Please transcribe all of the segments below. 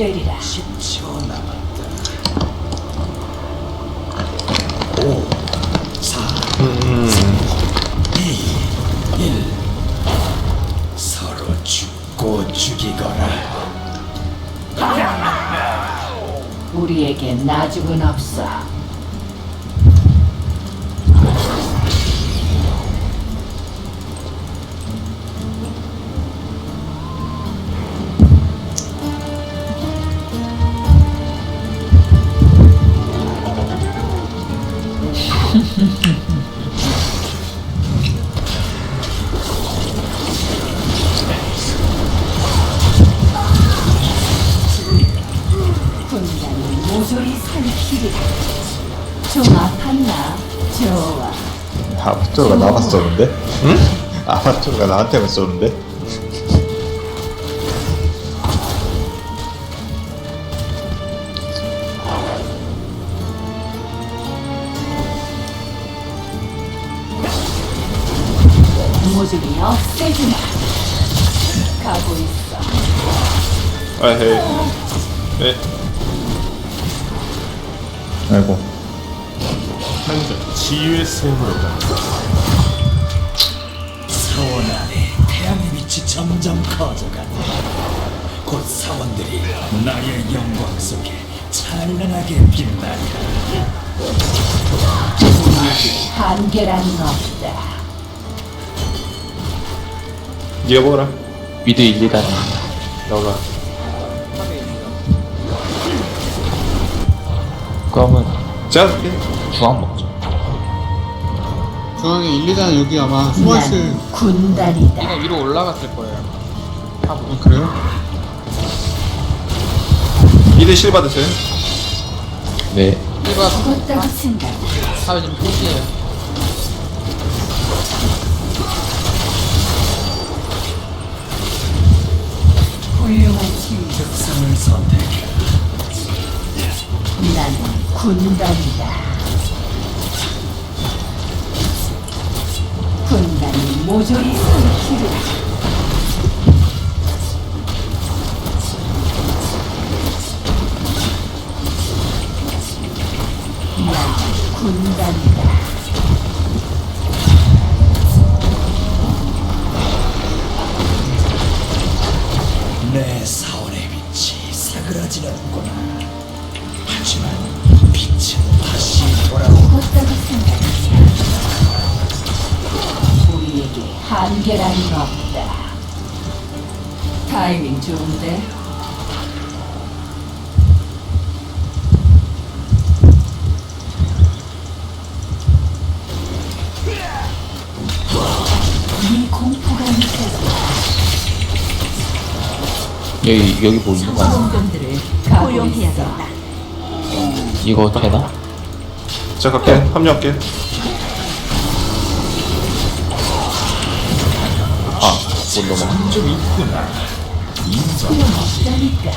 계속되리라. 10초 남았다. 5, 4, 2, 1. 서로 죽고 죽이거라. 우리에게 나죽은 없어. 살키리라. 좀 아팠나? 좋아. 아마추어가 나만 쏘는데? 응? 아마추어가 나한테만 쏘는데? 모조리 없애주마. 가고 있어. 아헤이 네 아이고 당장 치유의 샘으로 가. 사원 안에 태양의 빛이 점점 커져간다. 곧 사원들이 나의 영광 속에 찬란하게 빛나리라. 한계라는 없다. 니가 먹어라 1, 2단 너가 그러면 제가 할게 중앙 먹자 중앙에 1, 2단 여기 아마 숨어있을 난 군단이다. 얘네 위로 올라갔을 거예요. 아, 그래요? 미드 실 받으세요 네 이거 죽었다고 생각. 사회 좀 포기해요. 훌륭한 선택해. 나는 군단이다. 군단이 모조리 살키리라. 나는 군단이다. 내 사 계라는 없다. 타이밍 좋은데? 네 공포가 여기 여기 뭐 있는 거 아니야? 고용해야겠다. 이거 되나? 제가 갈게 합류할게 소용없다니까.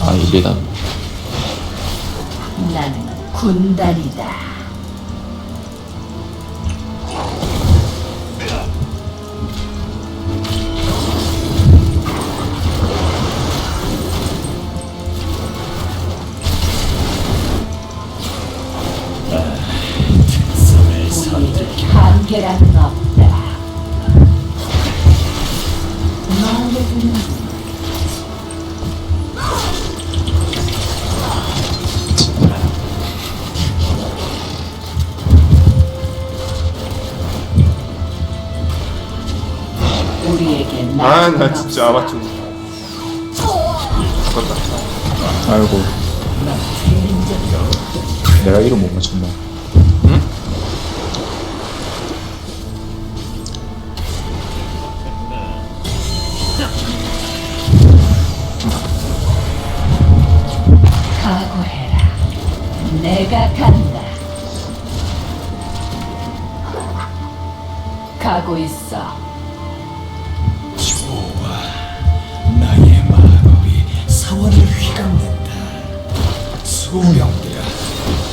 아 1, 2단 나는 군단이다. 선택해. 우리에게 한계라는 없다. 아 나 진짜 아마추어 죽었다 아이고. 내가 이름 못 맞췄나 내가 간다. 가고 있어. 좋아. 나의 마법이 사원을 휘감는다. 수명들아,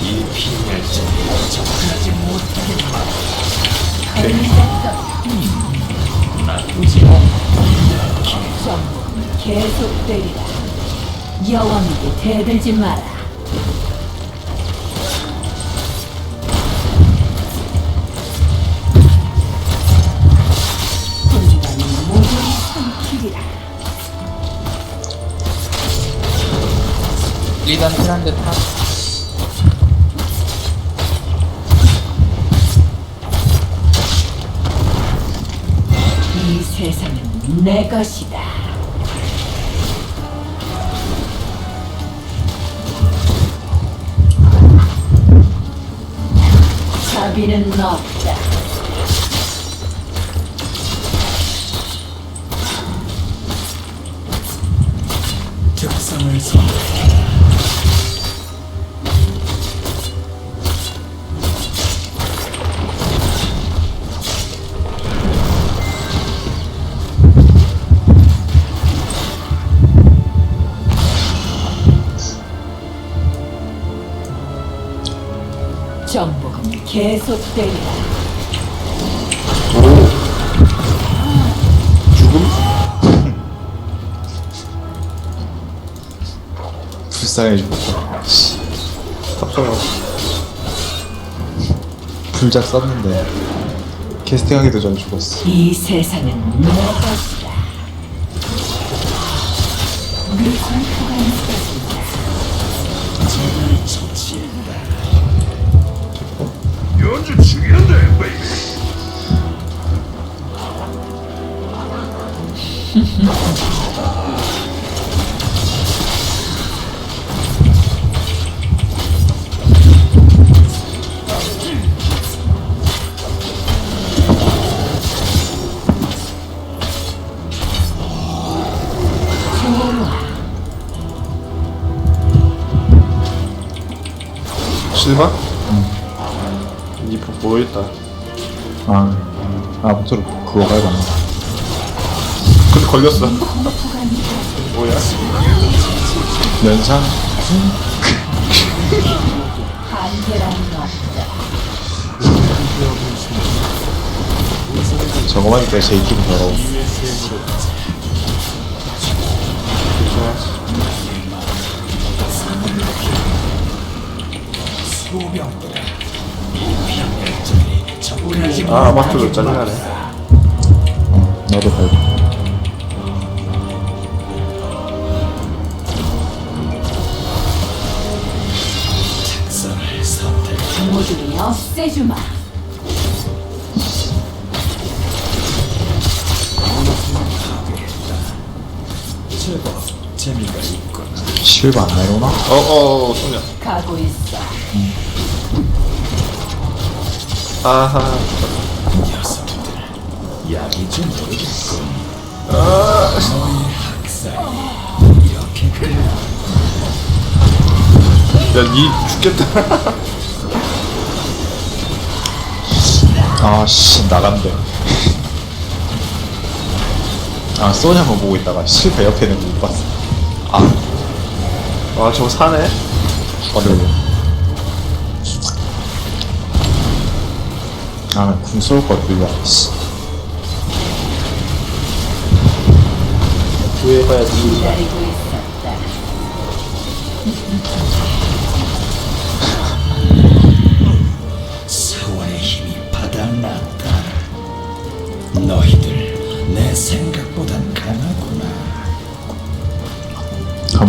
이 피할자에 접근하지 못하게 막아. 전부 계속되리라. 여왕에게 대들지 마라. 리단 테란데 탑. 이 세상은 내 것이다. 자비는 없다. 정복은 계속되리라. 불쌍해 죽었다. 탑승 불작 썼는데. 캐스팅하기도 전에 죽었어. 이 세상은 내것 실바? 니부 뭐였다. 아, 아 목소리 그거 갈았나 근데 걸렸어 뭐야? 면상. 저거만 있니까 제일 기분 더러워 아 아마트도 짜증나네 어, 나도 갈고 모두 없애주마. 제법 재미가 있군 실바 안 내려오나? 어어 소년 가고 있어. 아하 녀석들 약이 좀 모르겠군 너의 학살이 이렇게 그 야니 죽겠다 아씨 나간대 아 소냐만 보고 있다가 실바 옆에 있는 거못 봤어. 아. 저거 사네? 어려워 아궁 쏠것 같아 씨. 구해봐야지. 기다리고 있었다.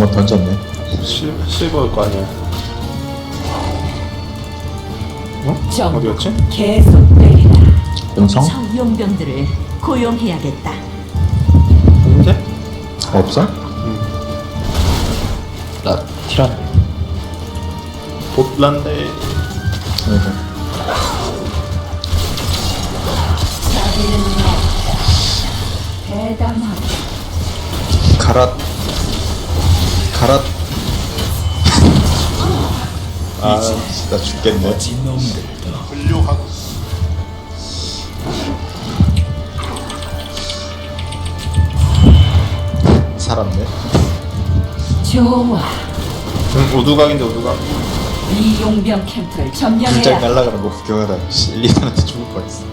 번 던졌네 실, 실버일 거 아니야 어? 정 어디였지? 계속되리라. 영성? 저 용병들을 고용해야겠다. 언제? 없어? 나 티란 보틀란데 아이고 자비는 없다. 대담하다. 가랏 가랏 아 진짜 죽겠네. 놈들도 살았네. 좋아. 응 우두각인데 우두각. 이 용병 캠프를 점령해야 날라가는 거 구경하다. 일리한테 죽을 뻔했어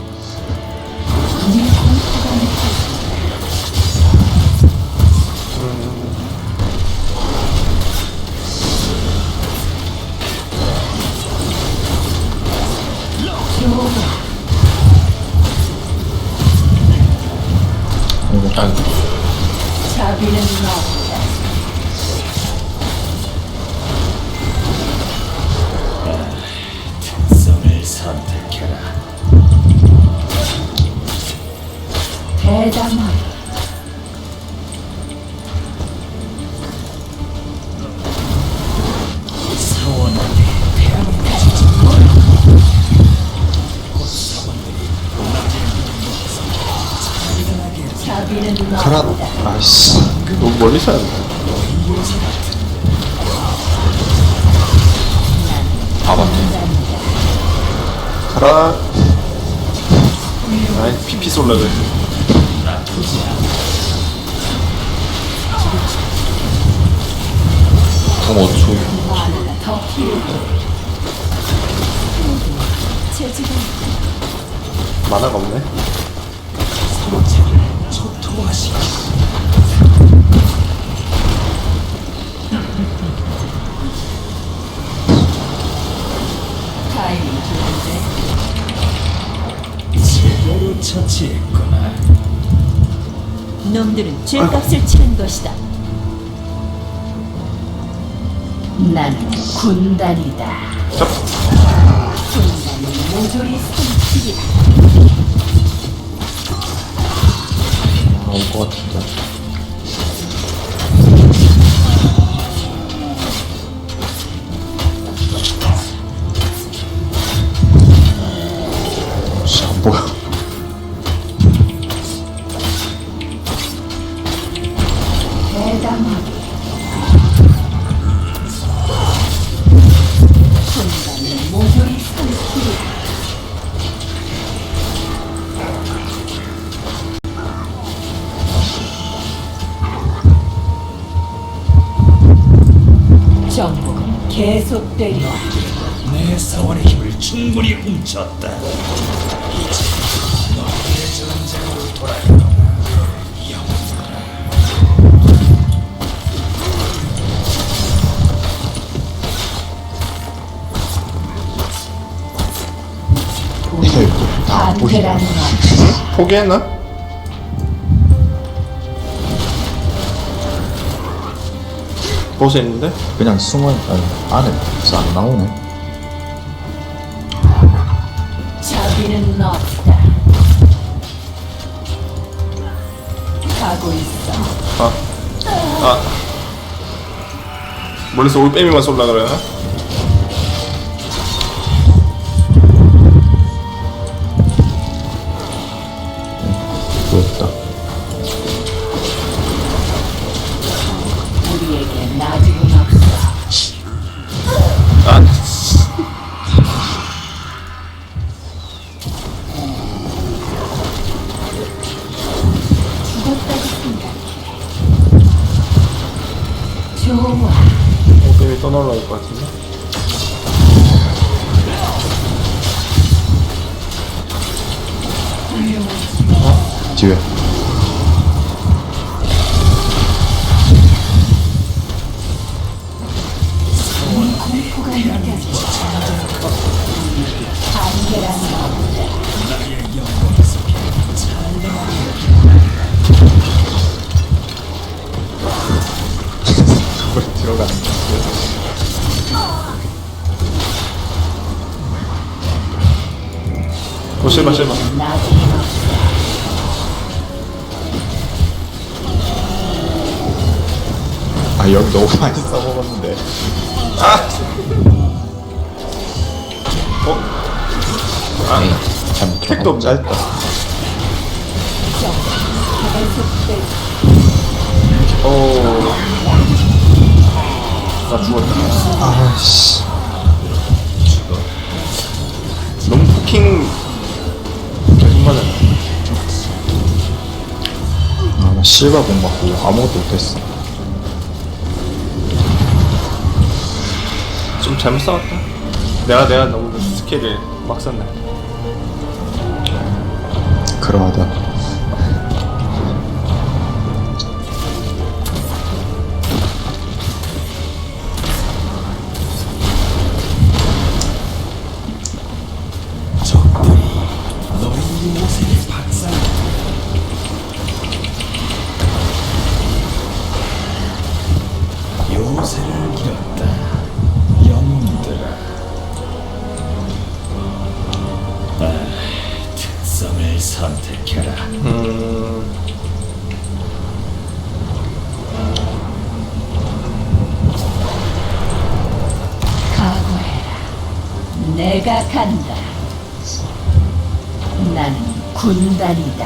아이고. 자비는 너. 아 가라. 아이, 피피 쏠라 그래. 그럼 어쩌 더 필요해 제지가 만화가 없네. 처치했구나 놈들은 죄값을 치는 것이다. 나는 군단이다. 군단은 모조리 손길이다. 나올 것 같은데 계속되리라. 내 사원의 힘을 충분히 훔쳤다 이제 너의 전쟁으로 것. 포기했나? 보스 있는데? 그냥 숨어 아니, 안에 안 나오네 자비는 없다. 가고 있어. 아. 아. 멀리서 올빼미만 쏠라 그러나? 또 날라올 것 같은데? 뒤에 실바. 나중은 없어. 아 여기 너무 많이 써먹었는데 에이 잘못 택도 들어가 없네. 짧다 계속되리. 오. 나 죽었다. 아씨 너무 포킹. 실바 못 맞고 아무것도 못했어 좀 잘못 싸웠다. 내가, 내가 너무 스킬을 막 썼네. 그러하다 내가 간다. 나는 군단이다.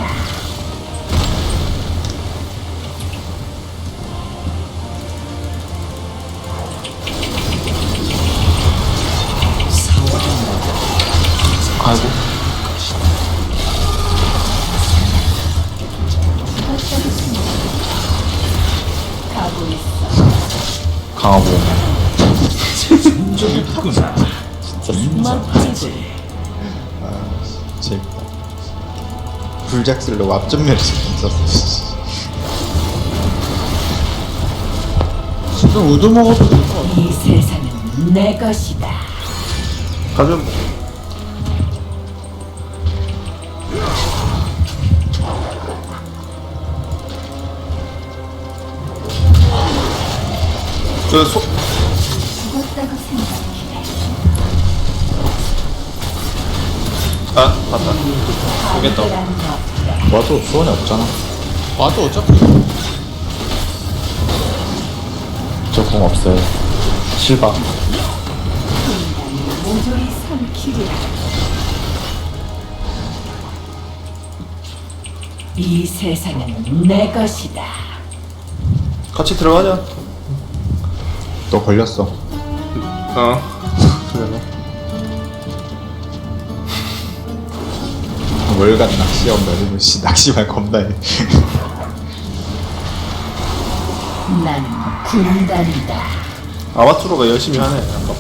아이고 가고 재밌다 불작 쓰려고 앞전면에 있었어 지금 우드 먹어도 될 것 같아. 이 세상은 내 것이다. 가면 그 소, 죽었다고 생각 해. 아 오겠다 라는 것. 와도 수원이 없잖아 와도 어차피 저 공 없어요 모조리 삼키리라. 이 세상은 내 것이다. 같이 들어가자 너 걸렸어 어 그러 월간 낚시하고 이러면 씨 낚시만 겁나 해. 나는 군단이다. 아마투로가 열심히 하네 아까.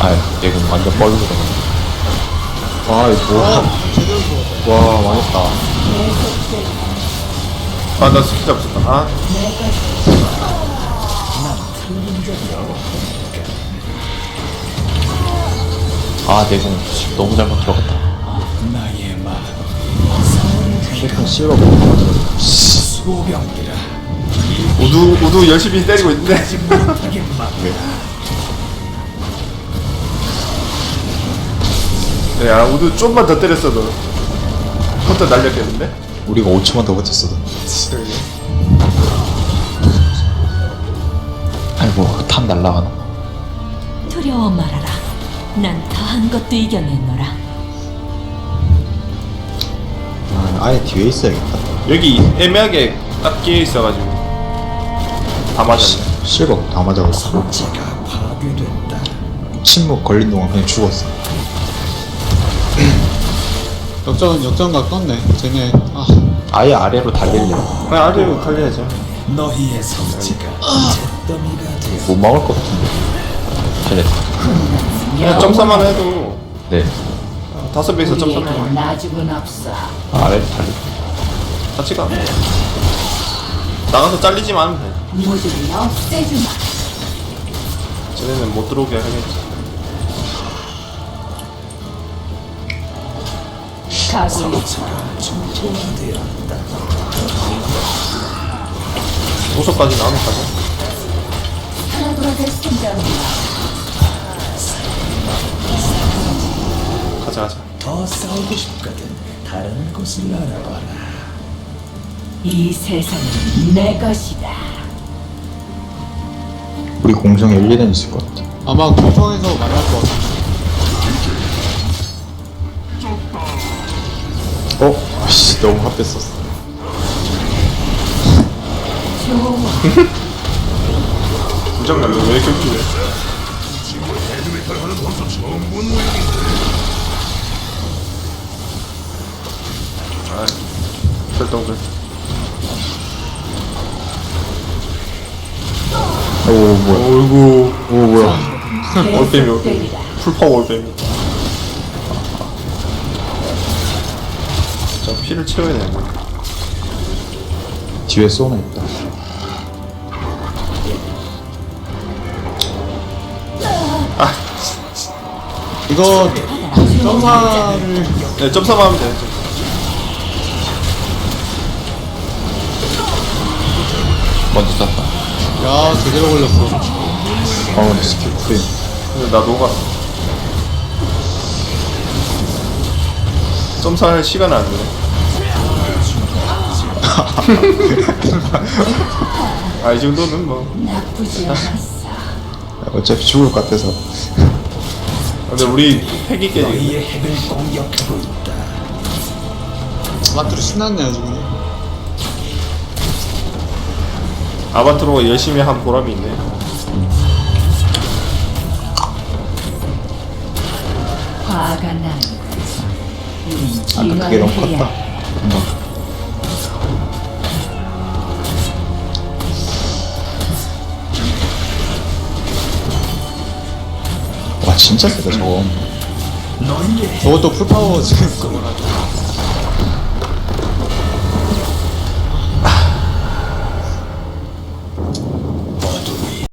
아유 얘는 완전 뻘로 들어가 아 이거 뭐야? 와 망했다 아 나 스킬 잡았다. 아. 아 내공 너무 잘못 들어갔다. 실컷 씹어 먹어. 우두 우두 열심히 때리고 있는데. 막으라. 야 우두 좀만 더 때렸어도 혼자 날렸겠는데 우리가 5초만 더 버텼어도. 아이고 탑 날라가나? 두려워 말아라. 난다한 것도 이겨냈노라. 아, 아예 뒤에 있어야겠다. 여기 애매하게 딱 끼어 있어가지고. 다 맞았네. 실버 다 파괴됐다. 침묵 걸린 동안 그냥 죽었어 역전 역전각 떴네. 쟤네 아. 아예 아래로 달릴래 그냥 아래로 달려야죠. 너희의 잿더미가 되어 못 막을 것 같은데. 잘했어 그냥 점사만 해도. 네. 다섯 명이서 점사만 나죽은 없어. 아래로 달릴 같이 가. 나가서 잘리지만 하면 돼. 모조리 없애주마. 쟤네는 못 들어오게 하겠지 중통화되었다. 도서까지 나오면 가자 생각이야. 가자 가자 더 싸우고 싶거든. 다른 곳을 알아봐라. 이 세상은 내 것이다. 우리 공성에 1, 2년 있을 것 같아 아마 공성에서 만날 것 같아. 아씨 너무 합했었어. 좋아. 부장 날려 왜 이렇게 웃기래 아 별똥별 오 뭐야? 어이구. 오 뭐야? 올빼미 올빼미 계속되리라. 풀파워 올빼미 자 피를 채워야 되는데 뒤에 쏘나 있다 이거 점사를 네 점사만 하면 되죠 먼저 쐈다. 야 제대로 걸렸어 어 근데 스킬 프림 근데 나 녹아. 점사할 시간을 안 주네. 아, 이 정도는 뭐. 나쁘지 않았어. 어차피 죽을 것 같아서 근데 우리. 너희의 핵을 공격하고 있다. 마트로 신났네요 지금 아바트로가 열심히 한 보람이 있네. 화가 나는 아까 그게 너무 컸다 진짜 세다 저거. 저것도 풀파워 지금